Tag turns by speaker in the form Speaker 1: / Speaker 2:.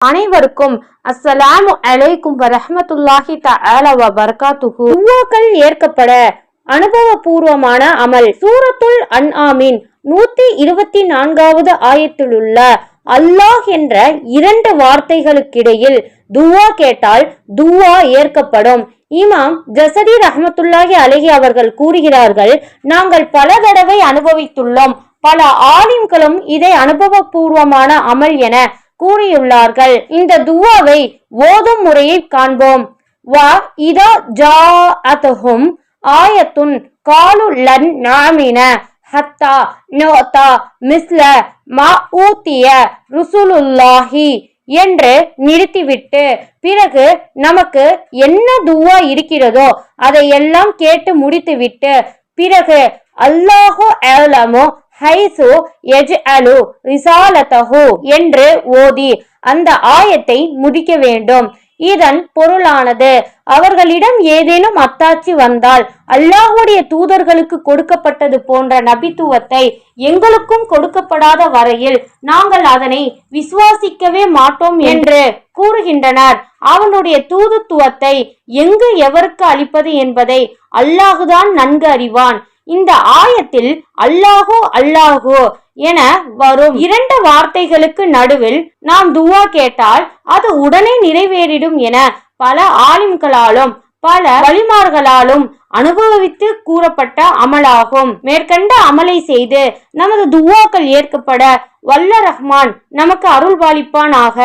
Speaker 1: அனைவருக்கும் அஸ்ஸலாமு அலைக்கும் வரஹ்மத்துல்லாஹி தஆலா வ துவாக்கள் ஏற்கப்பட அனுபவபூர்வமான அமல். சூரத்துல் அன்ஆமின் நூத்தி இருபத்தி நான்காவது ஆயத்திலுள்ள அல்லாஹ் என்ற இரண்டு வார்த்தைகளுக்கிடையில் துவா கேட்டால் துவா ஏற்கப்படும். இமாம் ஜசதி ரஹமத்துல்லாஹி அலஹி அவர்கள் கூறுகிறார்கள் நாங்கள் பல தடவை அனுபவித்துள்ளோம். பல ஆலிம்களும் இதை அனுபவபூர்வமான அமல் என கூறியுள்ளார்கள். இந்த துவாவை ஓதும் முறையை காண்போம். வா இதா ஜாஅத்ஹும் ஆயத்துன் காலு லன் நாமின. ஹத்தா நோதா மிஸ்ல மா ஊத்திய ருசுலுல்லாஹி என்று நிறுத்திவிட்டு பிறகு நமக்கு என்ன துவா இருக்கிறதோ அதையெல்லாம் கேட்டு முடித்துவிட்டு பிறகு அல்லாஹு ஏலமோ ஹைசு எஜ்அலு ரிசாலதஹு என்று ஓதி அந்த ஆயத்தை முடிக்க வேண்டும். இதன் பொருளானது அவர்களிடம் ஏதேனும் அத்தாட்சி வந்தால் அல்லாஹுடைய தூதர்களுக்கு கொடுக்கப்பட்டது போன்ற நபித்துவத்தை எங்களுக்கும் கொடுக்கப்படாத வரையில் நாங்கள் அதனை விசுவாசிக்கவே மாட்டோம் என்று கூறுகின்றனர். அவனுடைய தூதுத்துவத்தை எங்கு எவருக்கு அளிப்பது என்பதை அல்லாஹுதான் நன்கு அறிவான். இந்த ஆயத்தில் அல்லாஹோ அல்லாஹோ என வரும். இரண்டு வார்த்தைகளுக்கு நடுவில் நாம் துவா கேட்டால் அது உடனே நிறைவேறிடும் என பல ஆலிம்களாலும் பல வழிமார்களாலும் அனுபவித்து கூறப்பட்ட அமலாகும். மேற்கண்ட அமலை செய்து நமது துவாக்கள் ஏற்கப்பட வல்ல ரஹ்மான் நமக்கு அருள்பாலிப்பானாக